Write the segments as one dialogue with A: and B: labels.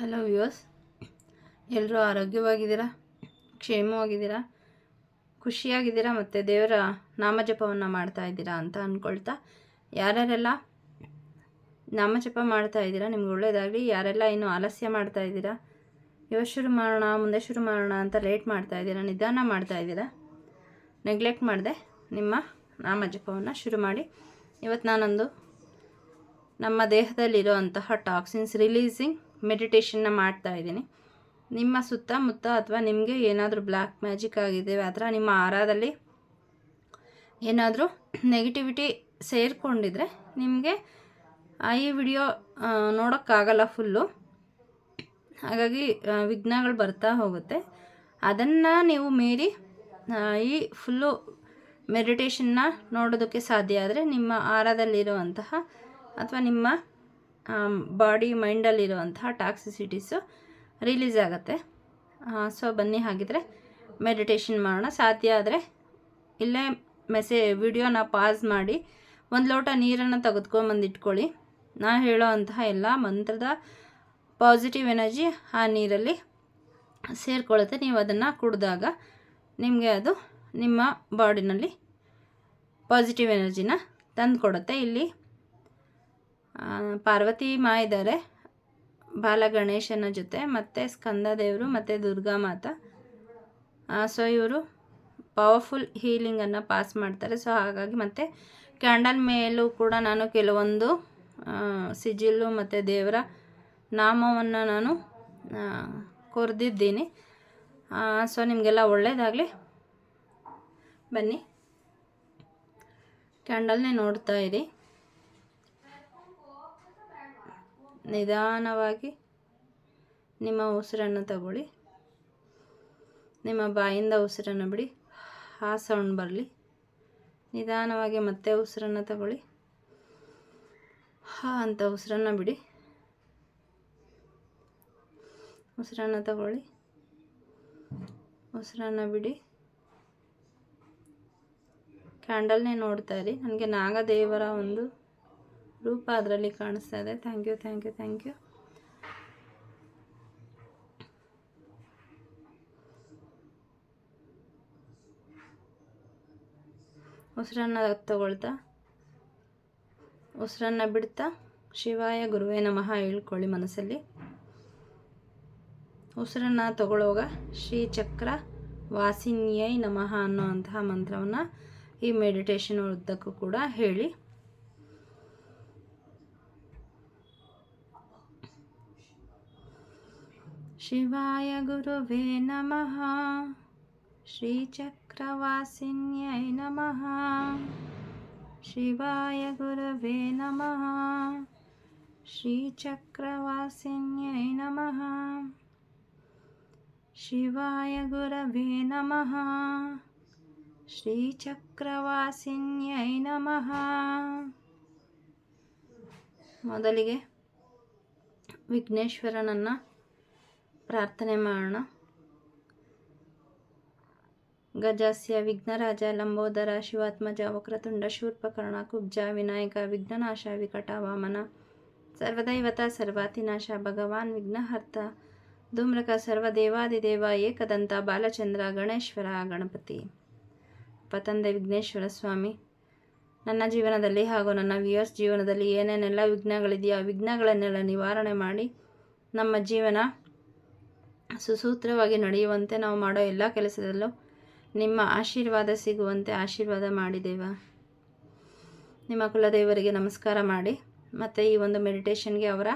A: Hello views ಎಲ್ಲರೂ ಆರೋಗ್ಯವಾಗಿದ್ದೀರಾ? ಕ್ಷೇಮವಾಗಿದ್ದೀರಾ? ಖುಷಿಯಾಗಿದ್ದೀರಾ? ಮತ್ತು ದೇವರ ನಾಮಜಪವನ್ನು ಮಾಡ್ತಾ ಇದ್ದೀರಾ ಅಂತ ಅಂದ್ಕೊಳ್ತಾ ಯಾರ್ಯಾರೆಲ್ಲ ನಾಮಜಪ ಮಾಡ್ತಾ ಇದ್ದೀರಾ, ನಿಮ್ಗೆ ಒಳ್ಳೆಯದಾಗಲಿ ಯಾರೆಲ್ಲ ಇನ್ನೂ ಆಲಸ್ಯ ಮಾಡ್ತಾ ಇದ್ದೀರಾ? ಇವತ್ತು ಶುರು ಮಾಡೋಣ, ಮುಂದೆ ಶುರು ಮಾಡೋಣ ಅಂತ ಲೇಟ್ ಮಾಡ್ತಾ ಇದ್ದೀರಾ? ನಿಧಾನ ಮಾಡ್ತಾ ಇದ್ದೀರಾ? ನೆಗ್ಲೆಕ್ಟ್ ಮಾಡಿದೆ ನಿಮ್ಮ ನಾಮಜಪವನ್ನು ಶುರು ಮಾಡಿ. ಇವತ್ತು ನಾನೊಂದು ನಮ್ಮ ದೇಹದಲ್ಲಿರುವಂತಹ ಟಾಕ್ಸಿನ್ಸ್ ರಿಲೀಸಿಂಗ್ ಮೆಡಿಟೇಷನ್ನ ಮಾಡ್ತಾ ಇದ್ದೀನಿ. ನಿಮ್ಮ ಸುತ್ತಮುತ್ತ ಅಥವಾ ನಿಮಗೆ ಏನಾದರೂ ಬ್ಲ್ಯಾಕ್ ಮ್ಯಾಜಿಕ್ ಆಗಿದೆ ಅಥವಾ ನಿಮ್ಮ ಆರಾದಲ್ಲಿ ಏನಾದರೂ ನೆಗೆಟಿವಿಟಿ ಸೇರಿಕೊಂಡಿದ್ರೆ ನಿಮಗೆ ಈ ವಿಡಿಯೋ ನೋಡೋಕ್ಕಾಗಲ್ಲ ಫುಲ್ಲು ಹಾಗಾಗಿ ವಿಘ್ನಗಳು ಬರ್ತಾ ಹೋಗುತ್ತೆ. ಅದನ್ನು ನೀವು ಮೀರಿ ಈ ಫುಲ್ಲು ಮೆಡಿಟೇಷನ್ನ ನೋಡೋದಕ್ಕೆ ಸಾಧ್ಯ ಆದರೆ ನಿಮ್ಮ ಆಹಾರದಲ್ಲಿರುವಂತಹ ಅಥವಾ ನಿಮ್ಮ ಬಾಡಿ ಮೈಂಡಲ್ಲಿರುವಂತಹ ಟಾಕ್ಸಿಸಿಟೀಸು ರಿಲೀಸ್ ಆಗುತ್ತೆ. ಸೊ ಬನ್ನಿ ಹಾಗಿದ್ರೆ ಮೆಡಿಟೇಷನ್ ಮಾಡೋಣ. ಸಾಧ್ಯ ಆದರೆ ಇಲ್ಲೇ ಮೆಸೇ, ವಿಡಿಯೋನ ಪಾಸ್ ಮಾಡಿ ಒಂದು ಲೋಟ ನೀರನ್ನು ತೆಗೆದುಕೊಂಬಂದು ಇಟ್ಕೊಳ್ಳಿ. ನಾ ಹೇಳೋ ಅಂತಹ ಎಲ್ಲ ಮಂತ್ರದ ಪಾಸಿಟಿವ್ ಎನರ್ಜಿ ಆ ನೀರಲ್ಲಿ ಸೇರಿಕೊಳ್ಳುತ್ತೆ ನೀವು ಅದನ್ನು ಕುಡಿದಾಗ ನಿಮಗೆ ಅದು ನಿಮ್ಮ ಬಾಡಿನಲ್ಲಿ ಪಾಸಿಟಿವ್ ಎನರ್ಜಿನ ತಂದುಕೊಡುತ್ತೆ. ಇಲ್ಲಿ ಪಾರ್ವತಿ ಮಾ ಇದ್ದಾರೆ ಬಾಲ ಗಣೇಶನ ಜೊತೆ, ಮತ್ತು ಸ್ಕಂದ ದೇವರು ಮತ್ತು ದುರ್ಗಾ ಮಾತಾ. ಸೊ ಇವರು ಪವರ್ಫುಲ್ ಹೀಲಿಂಗನ್ನು ಪಾಸ್ ಮಾಡ್ತಾರೆ. ಸೊ ಹಾಗಾಗಿ ಮತ್ತು ಕ್ಯಾಂಡಲ್ ಮೇಲೂ ಕೂಡ ನಾನು ಕೆಲವೊಂದು ಸಿಜಿಲು ಮತ್ತು ದೇವರ ನಾಮವನ್ನು ನಾನು ಕೊರೆದಿದ್ದೀನಿ. ಸೊ ನಿಮಗೆಲ್ಲ ಒಳ್ಳೆಯದಾಗಲಿ ಬನ್ನಿ. ಕ್ಯಾಂಡಲ್ನೇ ನೋಡ್ತಾ ಇರಿ. ನಿಧಾನವಾಗಿ ನಿಮ್ಮ ಉಸಿರನ್ನು ತಗೊಳ್ಳಿ. ನಿಮ್ಮ ಬಾಯಿಂದ ಉಸಿರನ್ನು ಬಿಡಿ. ಆ ಸೌಂಡ್ ಬರಲಿ. ನಿಧಾನವಾಗಿ ಮತ್ತೆ ಉಸಿರನ್ನು ತಗೊಳ್ಳಿ. ಹಾ ಅಂತ ಉಸಿರನ್ನು ಬಿಡಿ. ಉಸಿರನ್ನು ತಗೊಳ್ಳಿ. ಉಸಿರನ್ನು ಬಿಡಿ. ಕ್ಯಾಂಡಲ್ನೇ ನೋಡ್ತಾ ಇರಿ. ನನಗೆ ನಾಗದೇವರ ಒಂದು ರೂಪ ಅದರಲ್ಲಿ ಕಾಣಿಸ್ತಾ ಇದೆ. Thank you thank you thank you ಉಸಿರನ್ನ ತಗೊಳ್ತಾ, ಉಸಿರನ್ನು ಬಿಡ್ತಾ, ಶಿವಾಯ ಗುರುವೇ ನಮಃ ಹೇಳ್ಕೊಳ್ಳಿ ಮನಸ್ಸಲ್ಲಿ. ಉಸಿರನ್ನು ತಗೊಳ್ಳುವಾಗ ಶ್ರೀ ಚಕ್ರ ವಾಸಿನ್ಯೈ ನಮಃ ಅನ್ನುವಂತಹ ಮಂತ್ರವನ್ನು ಈ ಮೆಡಿಟೇಷನ್ ಉದ್ದಕ್ಕೂ ಕೂಡ ಹೇಳಿ. ಶಿವಾಯ ಗುರುವೇ ನಮಃ ಶ್ರೀಚಕ್ರವಾಸಿನ್ಯೈ ನಮಃ ಶಿವಾಯ ಗುರವೇ ನಮಃ ಶ್ರೀಚಕ್ರವಾಸಿನ್ಯೈ ನಮಃ ಶಿವಾಯ ಗುರವೇ ನಮಃ ಶ್ರೀಚಕ್ರವಾಸಿನ್ಯೈ ನಮಃ ಮೊದಲಿಗೆ ವಿಘ್ನೇಶ್ವರನನ್ನು ಪ್ರಾರ್ಥನೆ ಮಾಡೋಣ. ಗಜಸ್ಯ, ವಿಘ್ನರಾಜ, ಲಂಬೋದರ ಶಿವಾತ್ಮಜ ವಕ್ರತುಂಡ ಶೂರ್ಪಕರ್ಣ ಕುಬ್ಜ, ವಿನಾಯಕ, ವಿಘ್ನನಾಶ, ವಿಕಟ, ವಾಮನ, ಸರ್ವದೈವತ ಸರ್ವಾತಿನಾಶ ಭಗವಾನ್, ವಿಘ್ನಹರ್ತ, ಧೂಮ್ರಕ ಸರ್ವದೇವಾದಿದೇವ ಏಕದಂತ, ಬಾಲಚಂದ್ರ, ಗಣೇಶ್ವರ, ಗಣಪತಿ. ಪತಂದೆ ವಿಘ್ನೇಶ್ವರ ಸ್ವಾಮಿ, ನನ್ನ ಜೀವನದಲ್ಲಿ ಹಾಗೂ ನನ್ನ ವಿಯರ್ಸ್ ಜೀವನದಲ್ಲಿ ಏನೇನೆಲ್ಲ ವಿಘ್ನಗಳಿದೆಯೋ ಆ ವಿಘ್ನಗಳನ್ನೆಲ್ಲ ನಿವಾರಣೆ ಮಾಡಿ ನಮ್ಮ ಜೀವನ ಸುಸೂತ್ರವಾಗಿ ನಡೆಯುವಂತೆ ನಾವು ಮಾಡೋ ಎಲ್ಲ ಕೆಲಸದಲ್ಲೂ ನಿಮ್ಮ ಆಶೀರ್ವಾದ ಸಿಗುವಂತೆ ಆಶೀರ್ವಾದ ಮಾಡಿದೇವ ನಿಮ್ಮ ಕುಲದೇವರಿಗೆ ನಮಸ್ಕಾರ ಮಾಡಿ ಮತ್ತು ಈ ಒಂದು ಮೆಡಿಟೇಷನ್ಗೆ ಅವರ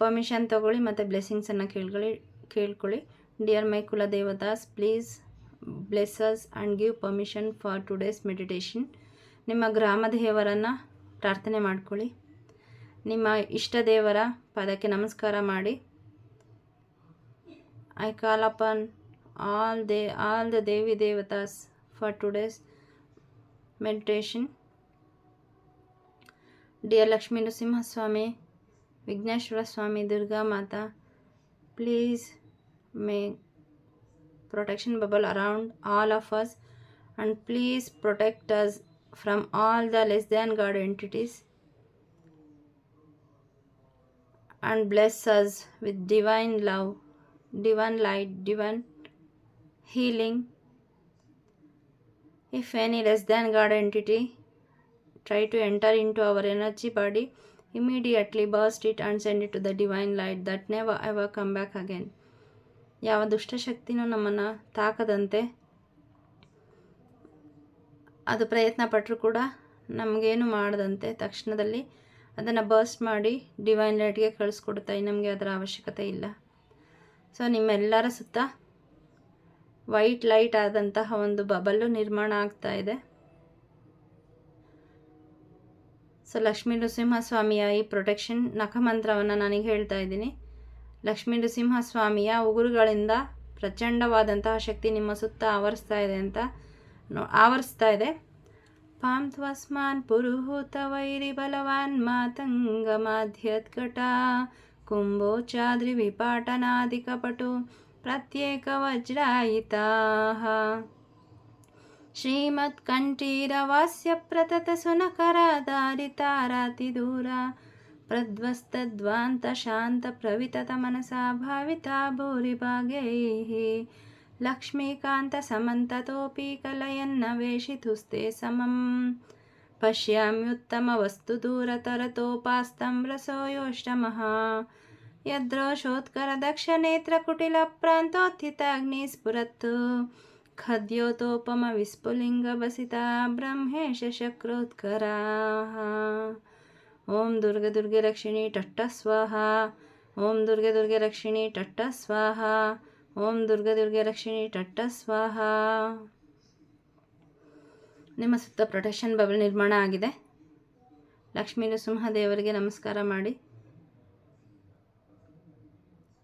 A: ಪರ್ಮಿಷನ್ ತಗೊಳ್ಳಿ ಮತ್ತು ಬ್ಲೆಸ್ಸಿಂಗ್ಸನ್ನು ಕೇಳ್ಕೊಳ್ಳಿ ಕೇಳ್ಕೊಳ್ಳಿ. Dear my ಕುಲದೇವದಾಸ್ please blesses and give permission for today's meditation ನಿಮ್ಮ ಗ್ರಾಮ ದೇವರನ್ನು ಪ್ರಾರ್ಥನೆ ಮಾಡ್ಕೊಳ್ಳಿ. ನಿಮ್ಮ ಇಷ್ಟ ದೇವರ ಪದಕ್ಕೆ ನಮಸ್ಕಾರ ಮಾಡಿ. I call upon all the all the Devi Devatas for today's meditation. Dear Lakshmi Nrsimha Swami, Vigneshwara Swami, Durga Mata, please make protection bubble around all of us and please protect us from all the less than God entities and bless us with divine love, divine light, divine healing. If any less than God entity try to enter into our energy body, immediately burst it and send it to the divine light that never ever come back again. ಯಾವ ದುಷ್ಟಶಕ್ತಿನೂ ನಮ್ಮನ್ನು ತಾಕದಂತೆ ಅದು ಪ್ರಯತ್ನ ಪಟ್ಟರು ಕೂಡ ನಮಗೇನು ಮಾಡದಂತೆ ತಕ್ಷಣದಲ್ಲಿ ಅದನ್ನು ಬರ್ಸ್ಟ್ ಮಾಡಿ ಡಿವೈನ್ ಲೈಟ್ಗೆ ಕಳಿಸ್ಕೊಡ್ತಾ ನಮಗೆ ಅದರ ಅವಶ್ಯಕತೆ ಇಲ್ಲ ಸೊ ನಿಮ್ಮೆಲ್ಲರ ಸುತ್ತ ವೈಟ್ ಲೈಟ್ ಆದಂತಹ ಒಂದು ಬಬಲ್ಲು ನಿರ್ಮಾಣ ಆಗ್ತಾ ಇದೆ. ಸೊ ಲಕ್ಷ್ಮೀ ನೃಸಿಂಹಸ್ವಾಮಿಯ ಈ ಪ್ರೊಟೆಕ್ಷನ್ ನಖಮಂತ್ರವನ್ನು ನನಗೆ ಹೇಳ್ತಾ ಇದ್ದೀನಿ. ಲಕ್ಷ್ಮೀ ನೃಸಿಂಹಸ್ವಾಮಿಯ ಉಗುರುಗಳಿಂದ ಪ್ರಚಂಡವಾದಂತಹ ಶಕ್ತಿ ನಿಮ್ಮ ಸುತ್ತ ಆವರಿಸ್ತಾ ಇದೆ ಅಂತ ಆವರಿಸ್ತಾ ಇದೆ. ಪಾಂ ತ್ವಸ್ಮಾನ್ ಪುರುಹೂತ ವೈರಿ ಬಲವಾನ್ ಮಾತಂಗ ಮಾಧ್ಯತ್ಕಟ. कुम्भोच्चारिविपाटनादिकपटु प्रत्येकवज्रायिताः। श्रीमत्कण्ठीरवास्य प्रततसुनकरादारितारातिदूरा प्रध्वस्तद्वान्तशान्तप्रविततमनसा भाविता भूरिभागैः। लक्ष्मीकान्तसमन्ततोऽपि कलयन्न वेषितुस्ते समम्। पश्याम्युत्तमवस्तुदूरतरतोपास्तं रसोयोष्टमः यद्रोषोत्करदक्षनेत्रकुटिलप्रान्तोत्थिताग्निस्फुरत् खद्योतोपमविस्फुलिङ्गभसिता ब्रह्मेशशक्रोत्कराः ॐ दुर्गे दुर्गे रक्षिणी स्वाहा ॐ दुर्गे दुर्गे रक्षिणी स्वाहा ॐ दुर्गे दुर्गे रक्षिणी स्वाहा ನಿಮ್ಮ ಸುತ್ತ ಪ್ರೊಟೆಕ್ಷನ್ ಬಬಲ್ ನಿರ್ಮಾಣ ಆಗಿದೆ. ಲಕ್ಷ್ಮೀ ನರಸಿಂಹದೇವರಿಗೆ ನಮಸ್ಕಾರ ಮಾಡಿ.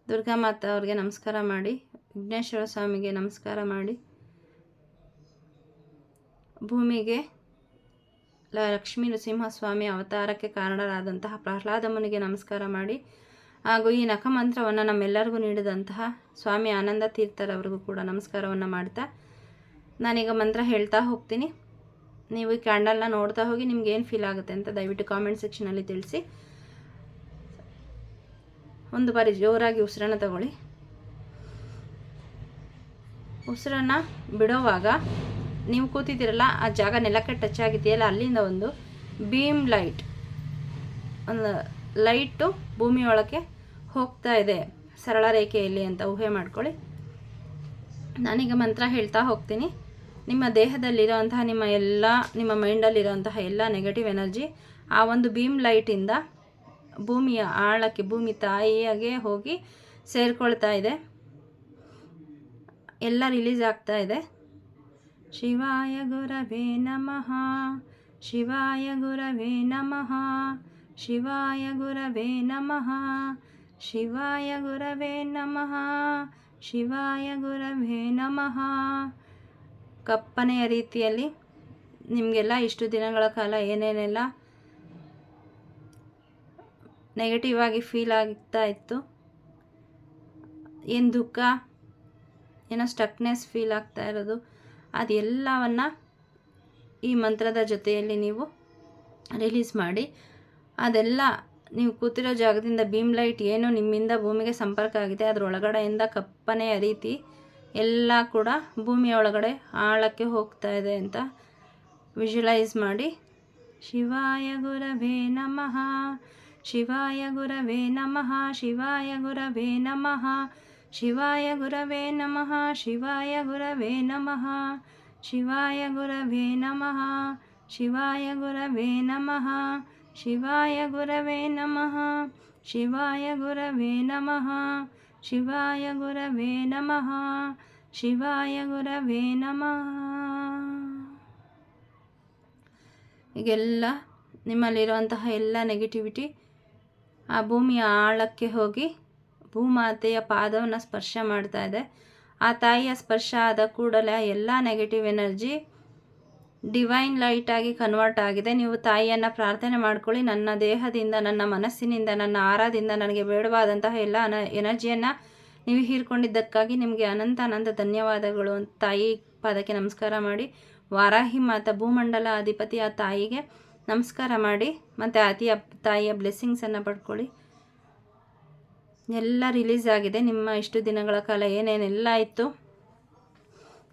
A: ದುರ್ಗಾ ಮಾತಾ ಅವರಿಗೆ ನಮಸ್ಕಾರ ಮಾಡಿ. ವಿಘ್ನೇಶ್ವರ ಸ್ವಾಮಿಗೆ ನಮಸ್ಕಾರ ಮಾಡಿ. ಭೂಮಿಗೆ ಲಕ್ಷ್ಮೀ ನೃಸಿಂಹಸ್ವಾಮಿ ಅವತಾರಕ್ಕೆ ಕಾರಣರಾದಂತಹ ಪ್ರಹ್ಲಾದ ಮುನಿಗೆ ನಮಸ್ಕಾರ ಮಾಡಿ. ಹಾಗೂ ಈ ನಖಮಂತ್ರವನ್ನು ನಮ್ಮೆಲ್ಲರಿಗೂ ನೀಡಿದಂತಹ ಸ್ವಾಮಿ ಆನಂದ ತೀರ್ಥರವರಿಗೂ ಕೂಡ ನಮಸ್ಕಾರವನ್ನು ಮಾಡ್ತಾ ನಾನೀಗ ಮಂತ್ರ ಹೇಳ್ತಾ ಹೋಗ್ತೀನಿ. ನೀವು ಈ ಕ್ಯಾಂಡಲ್ನ ನೋಡ್ತಾ ಹೋಗಿ ನಿಮ್ಗೆ ಏನು ಫೀಲ್ ಆಗುತ್ತೆ ಅಂತ ದಯವಿಟ್ಟು ಕಾಮೆಂಟ್ ಸೆಕ್ಷನಲ್ಲಿ ತಿಳಿಸಿ. ಒಂದು ಬಾರಿ ಜೋರಾಗಿ ಉಸಿರನ್ನ ತಗೊಳ್ಳಿ. ಉಸಿರನ್ನು ಬಿಡೋವಾಗ ನೀವು ಕೂತಿದ್ದೀರಲ್ಲ, ಆ ಜಾಗ ನೆಲಕ್ಕೆ ಟಚ್ ಆಗಿದೆಯಲ್ಲ, ಅಲ್ಲಿಂದ ಒಂದು ಬೀಮ್ ಲೈಟ್ ಒಂದು ಲೈಟು ಭೂಮಿಯೊಳಕ್ಕೆ ಹೋಗ್ತಾ ಇದೆ. ಸರಳ ರೇಖೆಯಲ್ಲಿ ಅಂತ ಊಹೆ ಮಾಡ್ಕೊಳ್ಳಿ. ನಾನೀಗ ಮಂತ್ರ ಹೇಳ್ತಾ ಹೋಗ್ತೀನಿ. ನಿಮ್ಮ ದೇಹದಲ್ಲಿರುವಂತಹ ನಿಮ್ಮ ಎಲ್ಲ, ನಿಮ್ಮ ಮೈಂಡಲ್ಲಿರುವಂತಹ ಎಲ್ಲ ನೆಗೆಟಿವ್ ಎನರ್ಜಿ ಆ ಒಂದು ಬೀಮ್ ಲೈಟಿಂದ ಭೂಮಿಯ ಆಳಕ್ಕೆ, ಭೂಮಿ ತಾಯಿಯಾಗೆ ಹೋಗಿ ಸೇರಿಕೊಳ್ತಾ ಇದೆ. ಎಲ್ಲ ರಿಲೀಸ್ ಆಗ್ತಾ ಇದೆ. ಶಿವಾಯ ಗುರವೇ ನಮಃ, ಶಿವಾಯ ಗುರವೇ ನಮಃ, ಶಿವಾಯ ಗುರವೇ ನಮಃ, ಶಿವಾಯ ಗುರವೇ ನಮಃ, ಶಿವಾಯ ಗುರವೇ ನಮಃ. ಕಪ್ಪನೆಯ ರೀತಿಯಲ್ಲಿ ನಿಮಗೆಲ್ಲ ಇಷ್ಟು ದಿನಗಳ ಕಾಲ ಏನೇನೆಲ್ಲ ನೆಗೆಟಿವ್ ಆಗಿ ಫೀಲ್ ಆಗ್ತಾ ಇತ್ತು? ಏನು ದುಃಖ? ಏನೋ ಸ್ಟಕ್ನೆಸ್ ಫೀಲ್ ಆಗ್ತಾ ಇರೋದು? ಅದೆಲ್ಲವನ್ನು ಈ ಮಂತ್ರದ ಜೊತೆಯಲ್ಲಿ ನೀವು ರಿಲೀಸ್ ಮಾಡಿ, ಅದೆಲ್ಲ ನೀವು ಕೂತಿರೋ ಜಾಗದಿಂದ ಬೀಮ್ ಲೈಟ್ ಏನು ನಿಮ್ಮಿಂದ ಭೂಮಿಗೆ ಸಂಪರ್ಕ ಆಗಿದೆ ಅದರ ಒಳಗಡೆಯಿಂದ ಕಪ್ಪನೆಯ ರೀತಿ ಎಲ್ಲ ಕೂಡ ಭೂಮಿಯ ಒಳಗಡೆ ಆಳಕ್ಕೆ ಹೋಗ್ತಾ ಇದೆ ಅಂತ ವಿಜುವಲೈಸ್ ಮಾಡಿ. ಶಿವಾಯ ಗುರವೇ ನಮಃ, ಶಿವಾಯ ಗುರವೇ ನಮಃ, ಶಿವಾಯ ಗುರವೇ ನಮಃ, ಶಿವಾಯ ಗುರವೇ ನಮಃ, ಶಿವಾಯ ಗುರವೇ ನಮಃ, ಶಿವಾಯ ಗುರವೇ ನಮಃ, ಶಿವಾಯ ಗುರವೇ ನಮಃ, ಶಿವಾಯ ಗುರವೇ ನಮಃ, ಶಿವಾಯ ಗುರವೇ ನಮಃ. ಶಿವಾಯ ಗುರವೇ ನಮಃ. ಶಿವಾಯ ಗುರವೇ ನಮಃ. ಈಗೆಲ್ಲ ನಿಮ್ಮಲ್ಲಿರುವಂತಹ ಎಲ್ಲ ನೆಗೆಟಿವಿಟಿ ಆ ಭೂಮಿಯ ಆಳಕ್ಕೆ ಹೋಗಿ ಭೂಮಾತೆಯ ಪಾದವನ್ನು ಸ್ಪರ್ಶ ಮಾಡ್ತಾ ಇದೆ. ಆ ತಾಯಿಯ ಸ್ಪರ್ಶ ಆದ ಕೂಡಲೇ ಎಲ್ಲ ನೆಗೆಟಿವ್ ಎನರ್ಜಿ ಡಿವೈನ್ ಲೈಟಾಗಿ ಕನ್ವರ್ಟ್ ಆಗಿದೆ. ನೀವು ತಾಯಿಯನ್ನು ಪ್ರಾರ್ಥನೆ ಮಾಡ್ಕೊಳ್ಳಿ. ನನ್ನ ದೇಹದಿಂದ, ನನ್ನ ಮನಸ್ಸಿನಿಂದ, ನನ್ನ ಆರಾದಿಂದ ನನಗೆ ಬೇಡವಾದಂತಹ ಎಲ್ಲ ಅನ, ಎನರ್ಜಿಯನ್ನು ನೀವು ಹೀರ್ಕೊಂಡಿದ್ದಕ್ಕಾಗಿ ನಿಮಗೆ ಅನಂತ ಅನಂತ ಧನ್ಯವಾದಗಳು. ತಾಯಿ ಪಾದಕ್ಕೆ ನಮಸ್ಕಾರ ಮಾಡಿ. ವಾರಾಹಿ ಮಾತ ಭೂಮಂಡಲ ಅಧಿಪತಿ ಆ ತಾಯಿಗೆ ನಮಸ್ಕಾರ ಮಾಡಿ. ಮತ್ತು ಅತಿಯ ತಾಯಿಯ ಬ್ಲೆಸ್ಸಿಂಗ್ಸನ್ನು ಪಡ್ಕೊಳ್ಳಿ. ಎಲ್ಲ ರಿಲೀಸ್ ಆಗಿದೆ. ನಿಮ್ಮ ಇಷ್ಟು ದಿನಗಳ ಕಾಲ ಏನೇನೆಲ್ಲ ಇತ್ತು?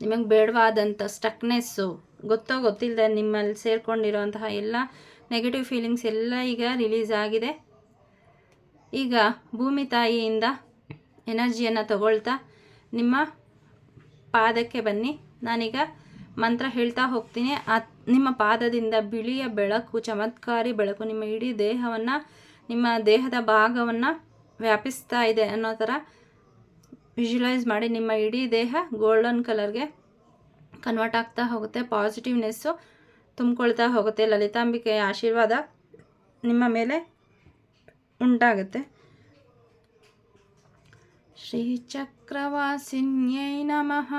A: ನಿಮಗೆ ಬೇಡವಾದಂಥ ಸ್ಟಕ್ನೆಸ್ಸು ಗೊತ್ತೋ ಗೊತ್ತಿಲ್ಲದೆ ನಿಮ್ಮಲ್ಲಿ ಸೇರಿಕೊಂಡಿರೋಂತಹ ಎಲ್ಲ ನೆಗೆಟಿವ್ ಫೀಲಿಂಗ್ಸ್ ಎಲ್ಲ ಈಗ ರಿಲೀಸ್ ಆಗಿದೆ. ಈಗ ಭೂಮಿ ತಾಯಿಯಿಂದ ಎನರ್ಜಿಯನ್ನು ತಗೊಳ್ತಾ ನಿಮ್ಮ ಪಾದಕ್ಕೆ ಬನ್ನಿ. ನಾನೀಗ ಮಂತ್ರ ಹೇಳ್ತಾ ಹೋಗ್ತೀನಿ. ಆ ನಿಮ್ಮ ಪಾದದಿಂದ ಬಿಳಿಯ ಬೆಳಕು, ಚಮತ್ಕಾರಿ ಬೆಳಕು, ನಿಮ್ಮ ಇಡೀ ದೇಹವನ್ನು, ನಿಮ್ಮ ದೇಹದ ಭಾಗವನ್ನು ವ್ಯಾಪಿಸ್ತಾ ಇದೆ ಅನ್ನೋ ಥರ ವಿಜುವಲೈಸ್ ಮಾಡಿ. ನಿಮ್ಮ ಇಡೀ ದೇಹ ಗೋಲ್ಡನ್ ಕಲರ್ಗೆ ಕನ್ವರ್ಟ್ ಆಗ್ತಾ ಹೋಗುತ್ತೆ ಪಾಸಿಟಿವ್ನೆಸ್ಸು ತುಂಬಿಕೊಳ್ತಾ ಹೋಗುತ್ತೆ ಲಲಿತಾಂಬಿಕೆಯ ಆಶೀರ್ವಾದ ನಿಮ್ಮ ಮೇಲೆ ಉಂಟಾಗುತ್ತೆ ಶ್ರೀಚಕ್ರವಾಸಿನ್ಯೈ ನಮಃ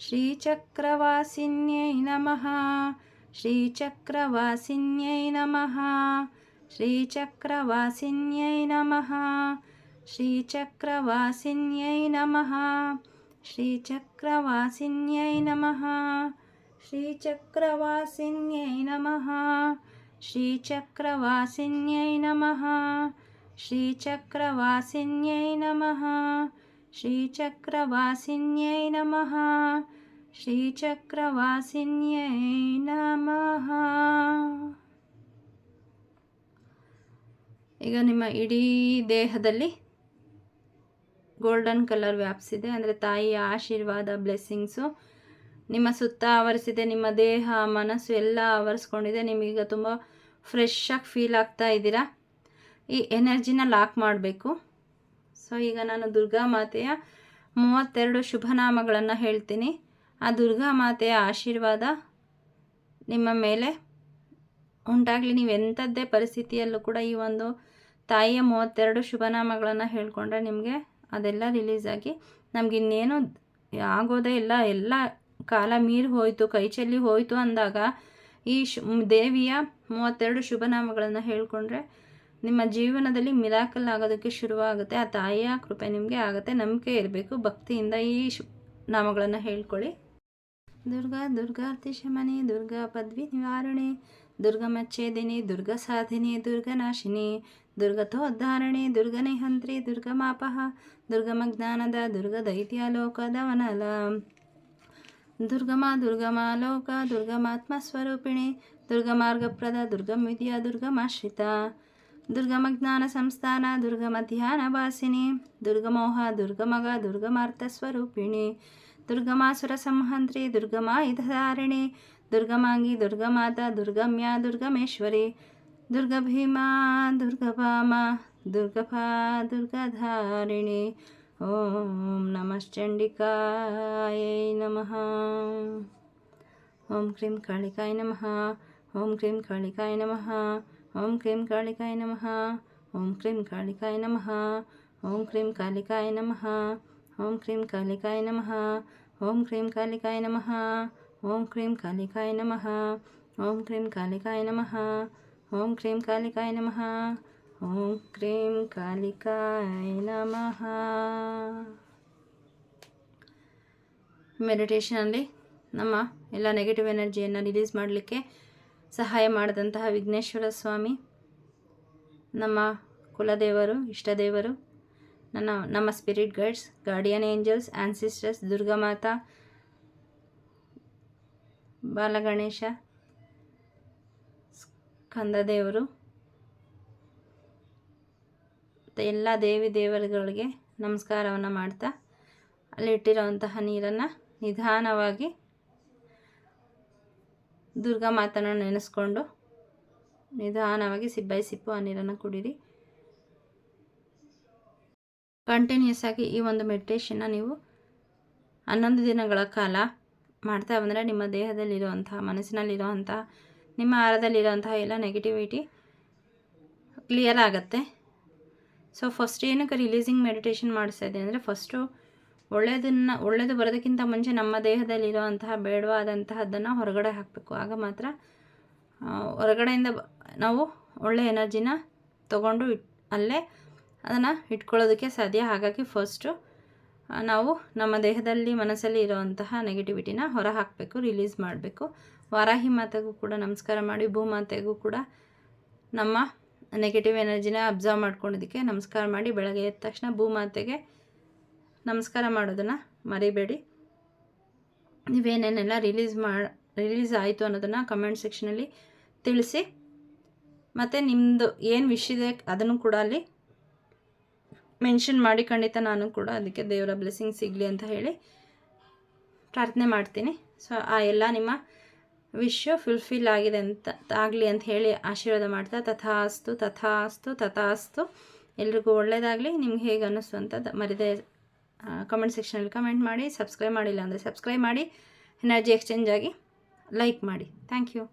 A: ಶ್ರೀಚಕ್ರವಾಸಿನ್ಯೈ ನಮಃ ಶ್ರೀಚಕ್ರವಾಸಿನ್ಯೈ ನಮಃ ಶ್ರೀಚಕ್ರವಾಸಿನ್ಯೈ ನಮಃ ಶ್ರೀಚಕ್ರವಾಸಿನ್ಯೈ ನಮಃ శ్రీచక్రవాసిన్యై నమ. శ్రీచక్రవాసిన్యై నమ. శ్రీచక్రవాసిన్యై నమ. శ్రీచక్రవాసిన్యై నమ. శ్రీచక్రవాసిన్యై నమ. శ్రీచక్రవాసిన్యై నమ. ಈಗ ನಿಮ್ಮ ಇಡೀ ದೇಹದಲ್ಲಿ ಗೋಲ್ಡನ್ ಕಲರ್ ವ್ಯಾಪಿಸಿದೆ ಅಂದರೆ ತಾಯಿಯ ಆಶೀರ್ವಾದ ಬ್ಲೆಸ್ಸಿಂಗ್ಸು ನಿಮ್ಮ ಸುತ್ತ ಆವರಿಸಿದೆ, ನಿಮ್ಮ ದೇಹ, ಮನಸ್ಸು ಎಲ್ಲ ಆವರಿಸ್ಕೊಂಡಿದೆ. ನಿಮಗೀಗ ತುಂಬ ಫ್ರೆಶ್ ಫೀಲ್ ಆಗ್ತಾ ಇದ್ದೀರಾ? ಈ ಎನರ್ಜಿನ ಲಾಕ್ ಮಾಡಬೇಕು. ಸೊ ಈಗ ನಾನು ದುರ್ಗಾ ಮಾತೆಯ ಮೂವತ್ತೆರಡು ಶುಭನಾಮಗಳನ್ನು ಹೇಳ್ತೀನಿ. ಆ ದುರ್ಗಾ ಮಾತೆಯ ಆಶೀರ್ವಾದ ನಿಮ್ಮ ಮೇಲೆ ಉಂಟಾಗಲಿ. ನೀವು ಎಂಥದ್ದೇ ಪರಿಸ್ಥಿತಿಯಲ್ಲೂ ಕೂಡ ಈ ಒಂದು ತಾಯಿಯ ಮೂವತ್ತೆರಡು ಶುಭನಾಮಗಳನ್ನು ಹೇಳಿಕೊಂಡ್ರೆ ನಿಮಗೆ ಅದೆಲ್ಲ ರಿಲೀಸ್ ಆಗಿ ನಮಗಿನ್ನೇನು ಆಗೋದೇ ಇಲ್ಲ. ಎಲ್ಲ ಕಾಲ ಮೀರಿ ಹೋಯಿತು, ಕೈ ಚೆಲ್ಲಿ ಹೋಯಿತು ಅಂದಾಗ ಈ ಶು, ದೇವಿಯ ಮೂವತ್ತೆರಡು ಶುಭನಾಮಗಳನ್ನು ಹೇಳಿಕೊಂಡ್ರೆ ನಿಮ್ಮ ಜೀವನದಲ್ಲಿ ಮಿರಾಕಲ್ ಆಗೋದಕ್ಕೆ ಶುರುವಾಗುತ್ತೆ. ಆ ತಾಯಿಯ ಕೃಪೆ ನಿಮಗೆ ಆಗುತ್ತೆ, ನಂಬಿಕೆ ಇರಬೇಕು. ಭಕ್ತಿಯಿಂದ ಈ ಶು, ನಾಮಗಳನ್ನು ಹೇಳ್ಕೊಳ್ಳಿ. ದುರ್ಗಾ ದುರ್ಗಾರ್ತಿ ಶಮನಿ ದುರ್ಗಾ ಪದ್ವಿ ನಿವಾರಣೆ ದುರ್ಗಮಚ್ಚೇದಿನಿ ದುರ್ಗ ಸಾಧಿನಿ ದುರ್ಗನಾಶಿನಿ ದುರ್ಗತೋದ್ಧಾರಣೆ ದುರ್ಗನಿಹಂತ್ರಿ ದುರ್ಗಮಾಪಹ ದುರ್ಗಮಜ್ಞಾನದ ದುರ್ಗ ದೈತ್ಯಾಲೋಕದವನಲ ದುರ್ಗಮ ದುರ್ಗಮಾಲೋಕ ದುರ್ಗಮಾತ್ಮ ಸ್ವರೂಪಿಣಿ ದುರ್ಗಮಾರ್ಗಪ್ರದ ದುರ್ಗಂ ವಿದ್ಯಾ ದುರ್ಗಮಾಶ್ರಿತ ದುರ್ಗಮಜ್ಞಾನ ಸಂಸ್ಥಾನ ದುರ್ಗಮ ಧ್ಯಾನ ವಾಸಿನಿ ದುರ್ಗಮೋಹ ದುರ್ಗಮಗ ದುರ್ಗಮಾರ್ಥ ಸ್ವರೂಪಿಣಿ ದುರ್ಗಮಾಸುರ ಸಂಹಂತ್ರಿ ದುರ್ಗಮಾಯುಧಾರಿಣಿ ದುರ್ಗಮಾಂಗಿ ದುರ್ಗಮಾತಾ ದುರ್ಗಮ್ಯ ದುರ್ಗಮೇಶ್ವರಿ ದುರ್ಗಭೀಮಾ ದುರ್ಗಭಾಮ ದುರ್ಗಭಾ ದುರ್ಗಧಾರಿಣಿ ಓಂ ನಮಶ್ಚಂಡಿಕಾಯ ನಮಃ ಓಂ ಕ್ರೀಂ ಕಾಳಿಕಾಯ ನಮಃ ಓಂ ಕ್ರೀಂ ಕಾಳಿಕಾಯ ನಮಃ ಓಂ ಕ್ರೀಂ ಕಾಳಿಕಾಯ ನಮಃ ಓಂ ಕ್ರೀಂ ಕಾಳಿಕಾಯ ನಮಃ ಓಂ ಕ್ರೀಂ ಕಾಳಿಕಾಯ ನಮಃ ಓಂ ಕ್ರೀಂ ಕಾಳಿಕಾಯ ನಮಃ ಓಂ ಕ್ರೀಂ ಕಾಳಿಕಾಯ ನಮಃ ಓಂ ಕ್ರೀಂ ಕಾಳಿಕಾಯ ನಮಃ ಓಂ ಕ್ರೀಂ ಕಾಳಿಕಾಯ ನಮಃ ಓಂ ಕ್ರೀಂ ಕಾಲಿಕಾಯ ನಮಃ. ಓಂ ಕ್ರೀಂ ಕಾಲಿಕಾಯ ನಮಃ. ಮೆಡಿಟೇಷನಲ್ಲಿ ನಮ್ಮ ಎಲ್ಲ ನೆಗೆಟಿವ್ ಎನರ್ಜಿಯನ್ನು ರಿಲೀಸ್ ಮಾಡಲಿಕ್ಕೆ ಸಹಾಯ ಮಾಡಿದಂತಹ ವಿಘ್ನೇಶ್ವರ ಸ್ವಾಮಿ, ನಮ್ಮ ಕುಲದೇವರು, ಇಷ್ಟದೇವರು, ನನ್ನ, ನಮ್ಮ spirit guides guardian angels ancestors Durgamata Balaganesha ಸ್ಕಂದದೇವರು ಮತ್ತು ಎಲ್ಲ ದೇವಿ ದೇವರುಗಳಿಗೆ ನಮಸ್ಕಾರವನ್ನು ಮಾಡ್ತಾ ಅಲ್ಲಿಟ್ಟಿರೋವಂತಹ ನೀರನ್ನು ನಿಧಾನವಾಗಿ ದುರ್ಗಾ ಮಾತನ್ನು ನೆನೆಸ್ಕೊಂಡು ನಿಧಾನವಾಗಿ ಸಿಬ್ಬೈ ಸಿಪ್ಪು ಆ ನೀರನ್ನು ಕುಡೀರಿ. ಕಂಟಿನ್ಯೂಸ್ ಆಗಿ ಈ ಒಂದು ಮೆಡಿಟೇಷನ್ನ ನೀವು ಹನ್ನೊಂದು ದಿನಗಳ ಕಾಲ ಮಾಡ್ತಾ ಬಂದರೆ ನಿಮ್ಮ ದೇಹದಲ್ಲಿರುವಂತಹ, ಮನಸ್ಸಿನಲ್ಲಿರುವಂತಹ ನಿಮ್ಮ ಆಹಾರದಲ್ಲಿರೋಂತಹ ಎಲ್ಲ ನೆಗೆಟಿವಿಟಿ ಕ್ಲಿಯರ್ ಆಗುತ್ತೆ. ಸೊ ಫಸ್ಟ್ ಏನಕ್ಕೆ ರಿಲೀಸಿಂಗ್ ಮೆಡಿಟೇಷನ್ ಮಾಡಿಸ್ತಾ ಇದ್ದೀನಿ ಅಂದರೆ ಫಸ್ಟು ಒಳ್ಳೆಯದನ್ನು ಒಳ್ಳೆಯದು ಬರೋದಕ್ಕಿಂತ ಮುಂಚೆ ನಮ್ಮ ದೇಹದಲ್ಲಿರುವಂತಹ ಬೇಡವಾದಂತಹದ್ದನ್ನು ಹೊರಗಡೆ ಹಾಕಬೇಕು. ಆಗ ಮಾತ್ರ ಹೊರಗಡೆಯಿಂದ ನಾವು ಒಳ್ಳೆಯ ಎನರ್ಜಿನ ತಗೊಂಡು ಇಟ್, ಅಲ್ಲೇ ಅದನ್ನು ಇಟ್ಕೊಳ್ಳೋದಕ್ಕೆ ಸಾಧ್ಯ. ಹಾಗಾಗಿ ಫಸ್ಟು ನಾವು ನಮ್ಮ ದೇಹದಲ್ಲಿ ಮನಸ್ಸಲ್ಲಿ ಇರೋವಂತಹ ನೆಗೆಟಿವಿಟಿನ ಹೊರ ಹಾಕಬೇಕು ರಿಲೀಸ್ ಮಾಡಬೇಕು. ವಾರಾಹಿ ಮಾತೆಗೂ ಕೂಡ ನಮಸ್ಕಾರ ಮಾಡಿ ಭೂಮಾತೆಗೂ ಕೂಡ ನಮ್ಮ ನೆಗೆಟಿವ್ ಎನರ್ಜಿನ ಅಬ್ಸರ್ವ್ ಮಾಡ್ಕೊಂಡಿದ್ದಕ್ಕೆ ನಮಸ್ಕಾರ ಮಾಡಿ, ಬೆಳಗ್ಗೆ ಎದ್ದ ತಕ್ಷಣ ಭೂಮಾತೆಗೆ ನಮಸ್ಕಾರ ಮಾಡೋದನ್ನು ಮರಿಬೇಡಿ. ನೀವೇನೇನೆಲ್ಲ ರಿಲೀಸ್ ಮಾಡಿ ರಿಲೀಸ್ ಆಯಿತು ಅನ್ನೋದನ್ನು ಕಮೆಂಟ್ ಸೆಕ್ಷನಲ್ಲಿ ತಿಳಿಸಿ. ಮತ್ತು ನಿಮ್ಮದು ಏನು ವಿಶ್ ಇದೆ ಅದನ್ನು ಕೂಡ ಅಲ್ಲಿ ಮೆನ್ಷನ್ ಮಾಡಿ, ಖಂಡಿತ ನಾನು ಕೂಡ ಅದಕ್ಕೆ ದೇವರ ಬ್ಲೆಸ್ಸಿಂಗ್ ಸಿಗಲಿ ಅಂತ ಹೇಳಿ ಪ್ರಾರ್ಥನೆ ಮಾಡ್ತೀನಿ. ಸೊ ಆ ಎಲ್ಲ ನಿಮ್ಮ ವಿಶ್ವ ಫುಲ್ಫಿಲ್ ಆಗಿದೆ ಅಂತ, ಆಗಲಿ ಅಂತ ಹೇಳಿ ಆಶೀರ್ವಾದ ಮಾಡ್ತಾ ತಥಾಸ್ತು ತಥಾಸ್ತು ತಥಾಸ್ತು. ಎಲ್ರಿಗೂ ಒಳ್ಳೆಯದಾಗಲಿ ನಿಮ್ಗೆ ಹೇಗೆ ಅನ್ನಿಸ್ತು ಅಂತ ಮರಿದೆ ಕಮೆಂಟ್ ಸೆಕ್ಷನಲ್ಲಿ ಕಮೆಂಟ್ ಮಾಡಿ. ಸಬ್ಸ್ಕ್ರೈಬ್ ಮಾಡಿಲ್ಲ ಅಂದರೆ ಸಬ್ಸ್ಕ್ರೈಬ್ ಮಾಡಿ. ಎನರ್ಜಿ ಎಕ್ಸ್ಚೇಂಜ್ ಆಗಿ ಲೈಕ್ ಮಾಡಿ. Thank you